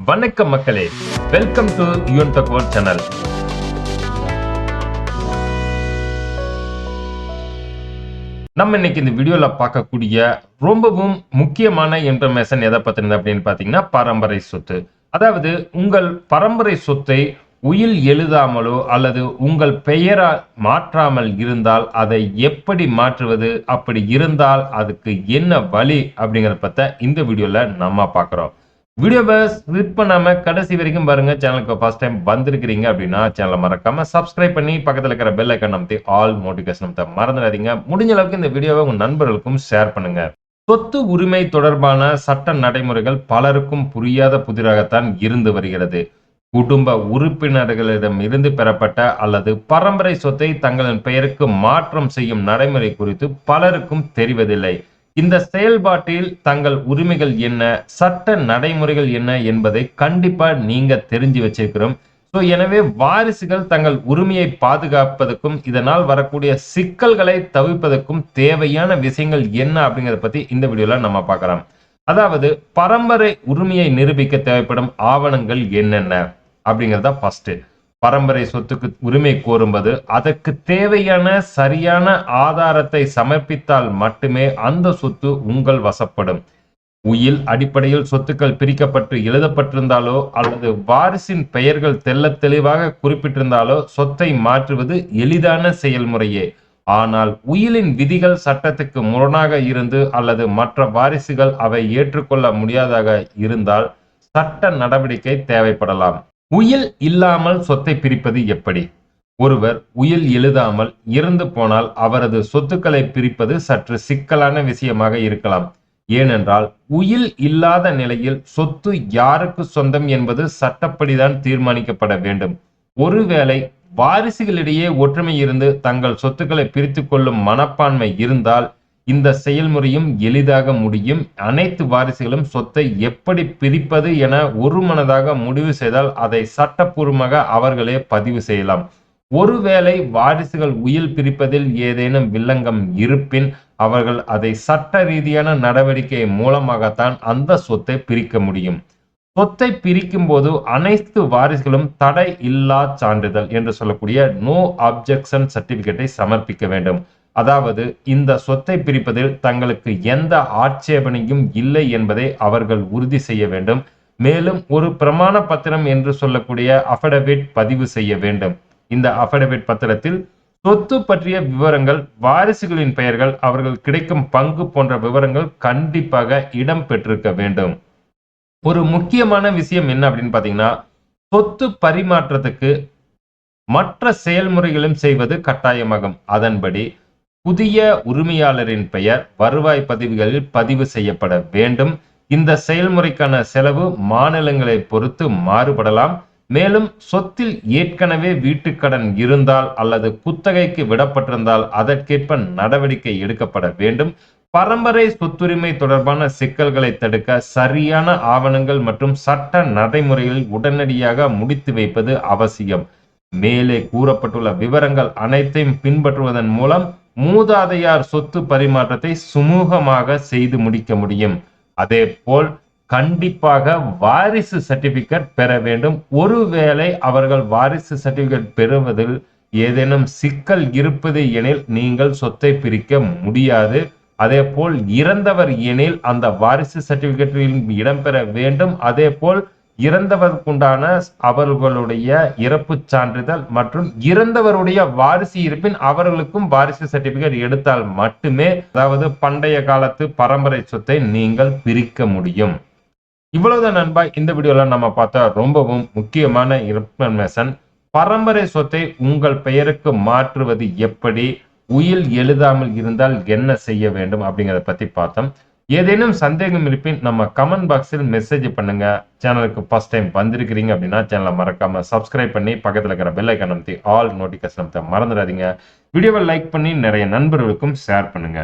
வணக்கம் மக்களே. Welcome to யூன் தகவல் சேனல் நம்ம இன்னைக்கு இந்த வீடியோல பார்க்கக்கூடிய ரொம்பவும் முக்கியமான இன்ஃபர்மேஷன் எதை பத்தினது அப்படின்னு பாத்தீங்கன்னா பரம்பரை சொத்து. அதாவது உங்கள் பரம்பரை சொத்தை உயில் எழுதாமலோ அல்லது உங்கள் பெயரா மாற்றாமல் இருந்தால் அதை எப்படி மாற்றுவது? அப்படி இருந்தால் அதுக்கு என்ன வழி? அப்படிங்கிறத பத்த இந்த வீடியோல நம்ம பார்க்குறோம். வீடியோவை ஸ்லிப் பண்ணாமல் கடைசி வரைக்கும் பாருங்க சேனலுக்கு ஃபர்ஸ்ட் டைம் வந்திருக்கிறீங்க அப்படின்னா சேனலை மறக்காமல் சப்ஸ்கிரைப் பண்ணி பக்கத்தில் இருக்கிற பெல் ஐக்கன் அமைத்து ஆல் நோட்டிஃபிகேஷன் அமைத்த மறந்துடாதீங்க. முடிஞ்ச அளவுக்கு இந்த வீடியோவை உங்கள் நண்பர்களுக்கும் ஷேர் பண்ணுங்க. சொத்து உரிமை தொடர்பான சட்ட நடைமுறைகள் பலருக்கும் புரியாத புதிராகத்தான் இருந்து வருகிறது. குடும்ப உறுப்பினர்களிடம் இருந்து பெறப்பட்ட அல்லது பரம்பரை சொத்தை தங்களின் பெயருக்கு மாற்றம் செய்யும் நடைமுறை குறித்து பலருக்கும் தெரிவதில்லை. இந்த செயல்பாட்டில் தங்கள் உரிமைகள் என்ன சட்ட நடைமுறைகள் என்ன என்பதை கண்டிப்பா நீங்க தெரிஞ்சு வச்சிருக்கிறோம். ஸோ எனவே வாரிசுகள் தங்கள் உரிமையை பாதுகாப்பதற்கும் இதனால் வரக்கூடிய சிக்கல்களை தவிர்ப்பதற்கும் தேவையான விஷயங்கள் என்ன அப்படிங்கறத பத்தி இந்த வீடியோல நம்ம பார்க்கலாம். அதாவது பரம்பரை உரிமையை நிரூபிக்க தேவைப்படும் ஆவணங்கள் என்னென்ன அப்படிங்கறத ஃபர்ஸ்ட் பரம்பரை சொத்துக்கு உரிமை கோரும்போது அதற்கு தேவையான சரியான ஆதாரத்தை சமர்ப்பித்தால் மட்டுமே அந்த சொத்து உங்கள் வசப்படும். உயில் அடிப்படையில் சொத்துக்கள் பிரிக்கப்பட்டு எழுதப்பட்டிருந்தாலோ அல்லது வாரிசின் பெயர்கள் தெள்ளத் தெளிவாக குறிப்பிட்டிருந்தாலோ சொத்தை மாற்றுவது எளிதான செயல்முறையே. ஆனால் உயிலின் விதிகள் சட்டத்துக்கு முரணாக இருந்து அல்லது மற்ற வாரிசுகள் அவை ஏற்றுக்கொள்ள முடியாதாக இருந்தால் சட்ட நடவடிக்கை தேவைப்படலாம். உயில் இல்லாமல் சொத்தை பிரிப்பது எப்படி? ஒருவர் உயில் எழுதாமல் இறந்து போனால் அவரது சொத்துக்களை பிரிப்பது சற்று சிக்கலான விஷயமாக இருக்கலாம். ஏனென்றால் உயில் இல்லாத நிலையில் சொத்து யாருக்கு சொந்தம் என்பது சட்டப்படிதான் தீர்மானிக்கப்பட வேண்டும். ஒருவேளை வாரிசுகளிடையே ஒற்றுமை இருந்து தங்கள் சொத்துக்களை பிரித்து கொள்ளும் மனப்பான்மை இருந்தால் இந்த செயல்முறையும் எளிதாக முடியும். அனைத்து வாரிசுகளும் சொத்தை எப்படி பிரிப்பது என ஒருமனதாக முடிவு செய்தால் அதை சட்டப்பூர்வமாக அவர்களே பதிவு செய்யலாம். ஒருவேளை வாரிசுகள் உயில் பிரிப்பதில் ஏதேனும் வில்லங்கம் இருப்பின் அவர்கள் அதை சட்ட ரீதியான நடவடிக்கை மூலமாகத்தான் அந்த சொத்தை பிரிக்க முடியும். சொத்தை பிரிக்கும் போது அனைத்து வாரிசுகளும் தடை இல்லா சான்றிதழ் என்று சொல்லக்கூடிய நோ அப்ஜெக்ஷன் சர்டிபிகேட்டை சமர்ப்பிக்க வேண்டும். அதாவது இந்த சொத்தை பிரிப்பதில் தங்களுக்கு எந்த ஆட்சேபனையும் இல்லை என்பதை அவர்கள் உறுதி செய்ய வேண்டும். மேலும் ஒரு பிரமாண பத்திரம் என்று சொல்லக்கூடிய அஃபிடவிட் பதிவு செய்ய வேண்டும். இந்த அஃபிடவிட் பத்திரத்தில் சொத்து பற்றிய விவரங்கள் வாரிசுகளின் பெயர்கள் அவர்கள் கிடைக்கும் பங்கு போன்ற விவரங்கள் கண்டிப்பாக இடம் பெற்றிருக்க வேண்டும். ஒரு முக்கியமான விஷயம் என்ன அப்படின்னு பாத்தீங்கன்னா சொத்து பரிமாற்றத்துக்கு மற்ற செயல்முறைகளும் செய்வது கட்டாயமாகும். அதன்படி புதிய உரிமையாளரின் பெயர் வருவாய் பதிவுகளில் பதிவு செய்யப்பட வேண்டும். இந்த செயல்முறைக்கான செலவு மாநிலங்களை பொறுத்து மாறுபடலாம். மேலும் சொத்தில் ஏற்கனவே வீட்டுக்கடன் இருந்தால் அல்லது குத்தகைக்கு விடப்பட்டிருந்தால் அதற்கேற்ப நடவடிக்கை எடுக்கப்பட வேண்டும். பரம்பரை சொத்துரிமை தொடர்பான சிக்கல்களை தடுக்க சரியான ஆவணங்கள் மற்றும் சட்ட நடைமுறைகளில் உடனடியாக முடித்து வைப்பது அவசியம். மேலே கூறப்பட்டுள்ள விவரங்கள் அனைத்தையும் பின்பற்றுவதன் மூலம் மூதாதையார் சொத்து பரிமாற்றத்தை சுமூகமாக செய்து முடிக்க முடியும். அதே போல் கண்டிப்பாக வாரிசு சர்டிபிகேட் பெற வேண்டும். ஒருவேளை அவர்கள் வாரிசு சர்டிபிகேட் பெறுவதில் ஏதேனும் சிக்கல் இருப்பது எனில் நீங்கள் சொத்தை பிரிக்க முடியாது. அதே போல் இறந்தவர் எனில் அந்த வாரிசு சர்டிபிகேட்டில் இடம்பெற வேண்டும். அதே போல் இறந்தவருக்குண்டான அவர்களுடைய இறப்பு சான்றிதழ் மற்றும் இறந்தவருடைய வாரிசு இருப்பின் அவர்களுக்கும் வாரிசு சர்டிபிகேட் எடுத்தால் மட்டுமே அதாவது பண்டைய காலத்து பரம்பரை சொத்தை நீங்கள் பிரிக்க முடியும். இவ்வளவுதான் நண்பா இந்த வீடியோல நம்ம பார்த்தா ரொம்பவும் முக்கியமான இன்ஃபர்மேஷன். பரம்பரை சொத்தை உங்கள் பெயருக்கு மாற்றுவது எப்படி? உயில் எழுதாமல் இருந்தால் என்ன செய்ய வேண்டும்? அப்படிங்கிறத பத்தி பார்த்தோம். ஏதேனும் சந்தேகம் இருப்பின் நம்ம கமெண்ட் பாக்ஸில் மெசேஜ் பண்ணுங்க. சேனலுக்கு ஃபர்ஸ்ட் டைம் வந்திருக்கிறீங்க அப்படின்னா சேனலை மறக்காம சப்ஸ்கிரைப் பண்ணி பக்கத்தில் இருக்கிற பெல் ஐக்கன் ஆல் நோட்டிஃபிகேஷன் அமைத்த மறந்துடாதீங்க. வீடியோவை லைக் பண்ணி நிறைய நண்பர்களுக்கும் ஷேர் பண்ணுங்க.